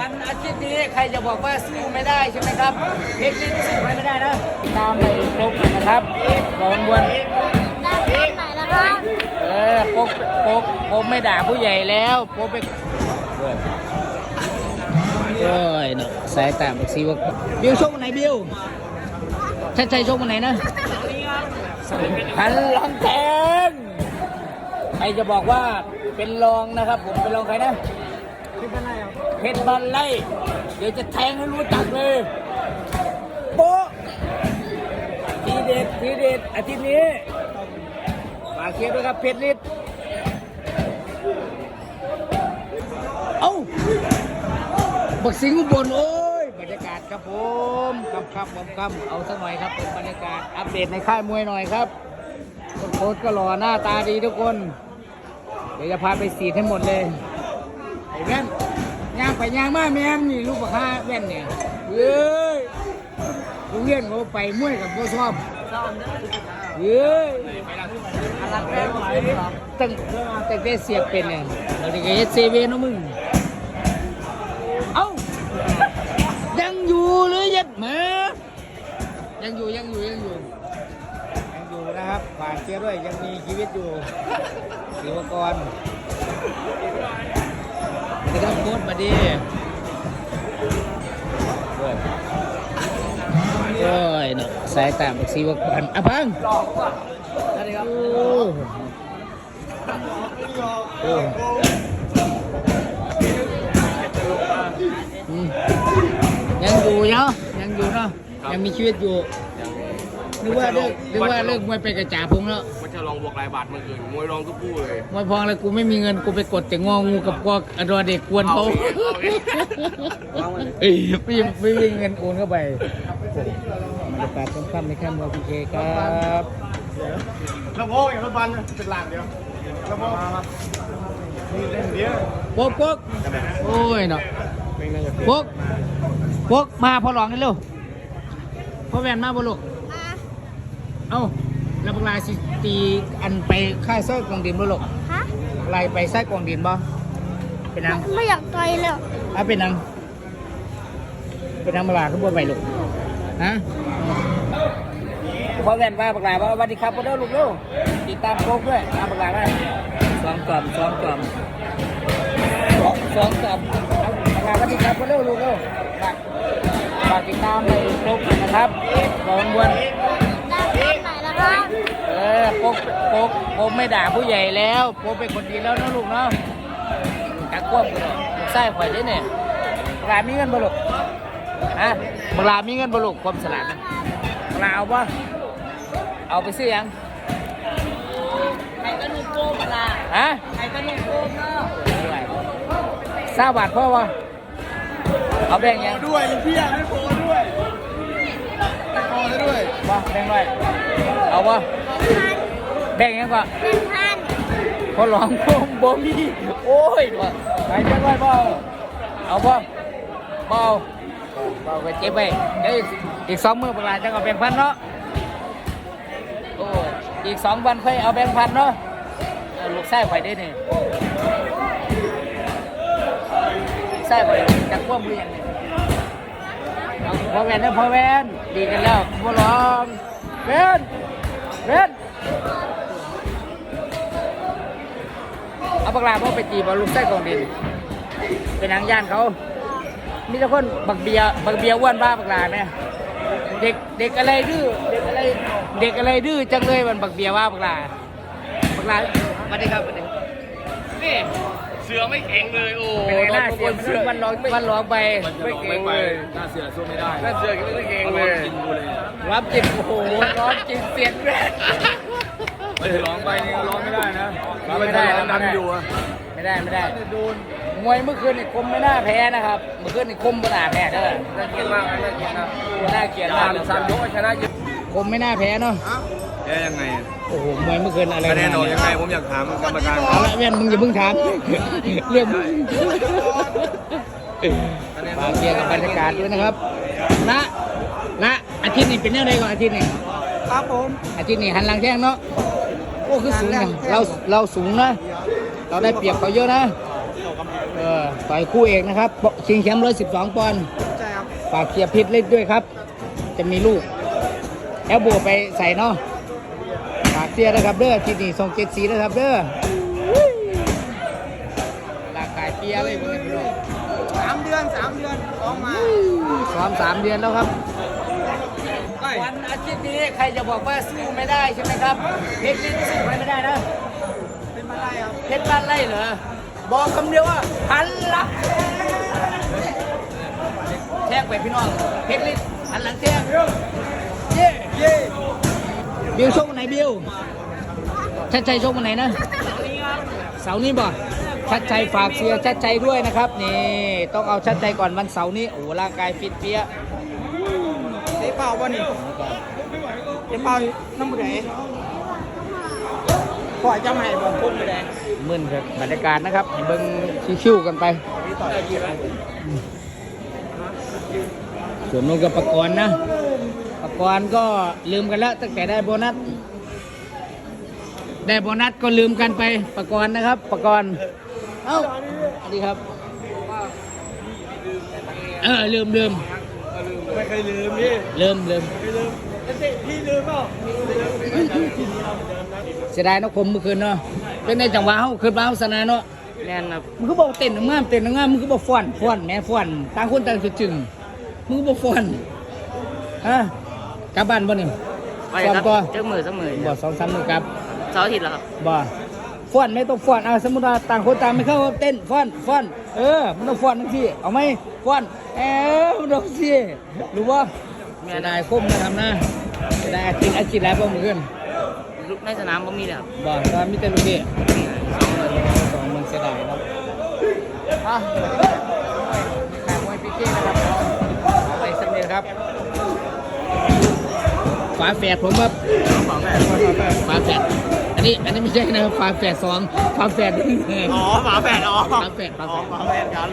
วันอาทิตย์นี้ใครจะบอกว่าสู้ไม่ได้ใช่ไหมครับเอ็กซ์นี่สู้ใครไม่ได้นะตามไปครบนะครับบอลบวนได้ตอนไหนแล้วครับเออโป๊กโป๊กโป๊กไม่ด่าผู้ใหญ่แล้วโป๊กไปโอ้ยเนาะสายตาบักซีว่าบิวชกวันไหนบิวชัดชัยชกวันไหนนะพันลองแทงใครจะบอกว่าเป็นรองนะครับ ผมเป็นรองใครนะ เพชรบันไล่เดี๋ยวจะแทงให้รู้จักเลยโป๊ะทีเด็ดทีเด็ดอาทิตย์นี้ฝากเชียร์ด้วยครับเพชรนิดเอ้าบักสิงห์อุบลโอ้ยบรรยากาศครับผมคำครับผมคำเอาสักหน่อยครับผมบรรยากาศอัปเดตในค่ายมวยหน่อยครับโค้ชก็หล่อหน้าตาดีทุกคน เดี๋ยวจะพาไปสีดให้หมดเลยไอ้ แว่นย่างไปย่างมาแม่มนี่ลูกบักห้าแว่นเนี่ยเฮ้ยลูกเลี้ยนเขาไปมวยกับโบชอบเฮ้ยตั้งตั้งแต่เสียบเป็นเนี่ยเราได้เฮ็ดเซเว่นเนาะมึงเอ้ายังอยู่หรือยัดมายังอยู่ยังอยู่ยังอยู่ยังอยู่นะครับฝากเชียด้วยยังมีชีวิตอยู่ศิวกร จะต้องโคตรมาดีโอ้ยเนาะสายตาบักศิวกรอะพังสวัสดีครับโอ้อืมยังอยู่เนาะยังอยู่เนาะยังมีชีวิตอยู่ นึกว่าเลิกนึกว่าเลิกมวยไปกระจ่าพงแล้วมันจะลองบวกหลายบาทเมื่อคืนมวยรองทุกคู่เลยมวยพองแล้วกูไม่มีเงินกูไปกดแต่งองูกับกวกอดอเด็กกวนเขาเอาเองเอ้ยไม่ไม่มีเงินโอนเข้าไปบรรยากาศค่ำๆในค่ำวอพีเคครับลำโพงอย่างรถบันเป็นหลังเดียวลำโพงนี่เล่นเดียวพวกพวกโอ้ยเนาะพวกพวกมาพอหลองกันเร็วพ่อแวนมาบ่ลูกมา เอ้าแล้วพวกลายสิตีอันไปค่ายสร้อยกองดินบ่ลูกฮะลายไปสร้อยกองดินบ่เป็นนังไม่อยากต่อยเลยอะเป็นนังเป็นนังมาลาขึ้นบ่ไปลูกฮะพ่อแวนว่าปากลาว่าสวัสดีครับพ่อเด้อลูกเร็วติดตามโป๊กด้วยตามปากลาได้สองกล่อมสองกล่อมสองสองกล่อมปากลาสวัสดีครับพ่อเด้อลูกเร็วฝากฝากติดตามในโป๊กนะครับขอบคุณ เออโป๊กโป๊กโป๊กไม่ด่าผู้ใหญ่แล้วโป๊กเป็นคนดีแล้วนะลูกเนาะจักควบกันใส่ข่อยได้เนี่ยปลามีเงินบ่ลูกฮะปลามีเงินบ่ลูกความสลาดนะปลาเอาบ่เอาไปซื้อยังไข่กระนุ่มโก้ปลาฮะไข่กระนุ่มโก้เนาะทราบบาทพ่อวะเอาแบ่งยังด้วยพี่อยากให้โพด้วยให้โพให้ด้วยบ่แบ่งไว้ เอาบ่แบ่งยังก่อนหนึ่งพันพอลองบ่บ่มีโอ้ยบ่ไปจังไว้บ่เอาบ่บ่เอาบ่ก็เจ็บไปเดี๋ยวอีกอีกสองมื้อเวลาจะเอาแบ่งพันเนาะโอ้ยอีกสองวันค่อยเอาแบ่งพันเนาะเอาลูกไส้ไปได้นี่ลูกไส้ไปจักว่ามือยังนี่เอาพอแวนนะพอแวนดีกันแล้วพอลองแวน แวนเอาปากลาพ่อไปจีบอาลูกไส้กองดิน เป็นนางย่านเขา มีแต่คนบักเบียบักเบียอ้วนบ้าปากลาไหมเด็กเด็กอะไรดื้อเด็กอะไรเด็กอะไรดื้อจังเลยมันบักเบียว่าปากลาปากลาสวัสดีครับสวัสดีนี่ สือไม่แข็งเลยโอ้เป็นไงหน้าเสียมันมันร้องมันร้องไปไม่เก่งเลยหน้าเสือสู้ไม่ได้หน้าเสือไม่เก่งเลยกินกูเลยรับจิตโอ้โหร้องจิตเสียงแรงไม่ร้องไปนี่ร้องไม่ได้นะไม่ได้ ดันอยู่อะไม่ได้ไม่ได้มวยเมื่อคืนนี่คมไม่น่าแพ้นะครับ เมื่อคืนนี่คมไม่น่าแพ้เด้อน่าเกลียดมากน่าเกลียดนะน่าเกลียดสามากมสามยกชนะเยอะคมไม่น่าแพ้เนาะ แกยังไงโอ้โหมวยเมื่อคืนอะไรคะแนนออกมายังไงผมอยากถามกรรมการเอาละเวียนมึงอย่าเพิ่งถามเรื่องมึงฝากเกียร์กับบรรยากาศด้วยนะครับละละอาทิตย์นี้เป็นยังไงก่อนอาทิตย์นี้ครับผม อาทิตย์นี้หันหลังแท่งเนาะโอ้คือสูงนะเราเราสูงนะ เราได้เปรียบเขาเยอะนะแออต่อยคู่เอกนะครับชิงแชมป์112ปอนด์ใช่ครับ ฝากเคลียร์พิษเล่นด้วยครับ จะมีลูกแอลโบไปใส่เนาะฝาก เสียนะครับเด้อที่นี่ส่งเจ็ดสีนะครับเด้อร่างกายเปียเลยเพื่อนพี่น้องสามเดือนสามเดือนออกมาซ้อมสามเดือนแล้วครับวันอาทิตย์นี้ใครจะบอกว่าสู้ไม่ได้ใช่ไหมครับเพชรลิ้นสู้ใครไม่ได้นะเป็นมาไล่ครับเพชรบ้านไร่เหรอบอกคำเดียวว่าหันหลังแทกไปพี่น้องเพชรลิ้นหันหลังแทกเย้เย่ บิวชกวันไหนบิวชัดชัยชกวันไหนนะเสาร์นี้บ่ชัดชัยฝากเชียร์ชัดชัยด้วยนะครับนี่ต้องเอาชัดชัยก่อนวันเสาร์นี้โอ้ร่างกายฟิตเปี้ยเตะเปล่าบ่นี่เตะเปล่าน้ำมือไหนปล่อยจำให้บ่พุ่นมือไหนมึนครับบรรยากาศนะครับเบิ้งชิวๆกันไปส่วนนู้นกับประกรณ์นะ กรณ์ก็ลืมกันแล้วตั้งแต่ได้โบนัส ได้โบนัสก็ลืมกันไปประกรณ์นะครับ ประกรณ์เอ้าสวัสดีครับ เออลืมลืมไม่เคยลืมพี่ลืมลืมไม่ลืมพี่ลืมเปล่าเสียดายเนาะคมเมื่อคืนเนาะเป็นในจังหวะเขาคืนมาเขาสนาเนาะแน่นครับมึงก็บอกเต้นงามเต้นงามมึงก็บอกฟ้อนฟ้อนแหม่ฟ้อนต่างคนต่างสุดจึงมึงก็บอกฟ้อนฮะ กลับบ้านบ่นี่ไปซ้อมครับต่อเจ้ามือเจ้ามือบ่สองสามมื้อกลับเสาร์อาทิตย์แล้วครับบ่ฟ้อนไม่ต้องฟ้อนอ่าสมมุติว่าต่างคนต่างไม่เข้าเต้นฟ้อนฟ้อนเออมันต้องฟ้อนทั้งที่เอาไหมฟ้อนเออมันต้องสิรู้บ่เสียดายคมนะครับนะเสียดายอาชีพอาชีพแล้วบ่มื้อคืนลูกในสนามบ่มีเลยครับบ่ตอนมีแต่ลูกพี่สองหมื่นเสียดายครับอะขายมวยพิเก้นะครับเอาไปสำเร็จครับ ฝาแฝดผมครับฝาแฝดฝาแฝดอันนี้อันนี้ไม่ใช่นะครับฝาแฝดสองฝาแฝดอ๋อฝาแฝดอ๋อฝาแฝดฝาอ๋อแฝดฝาแฝดกัน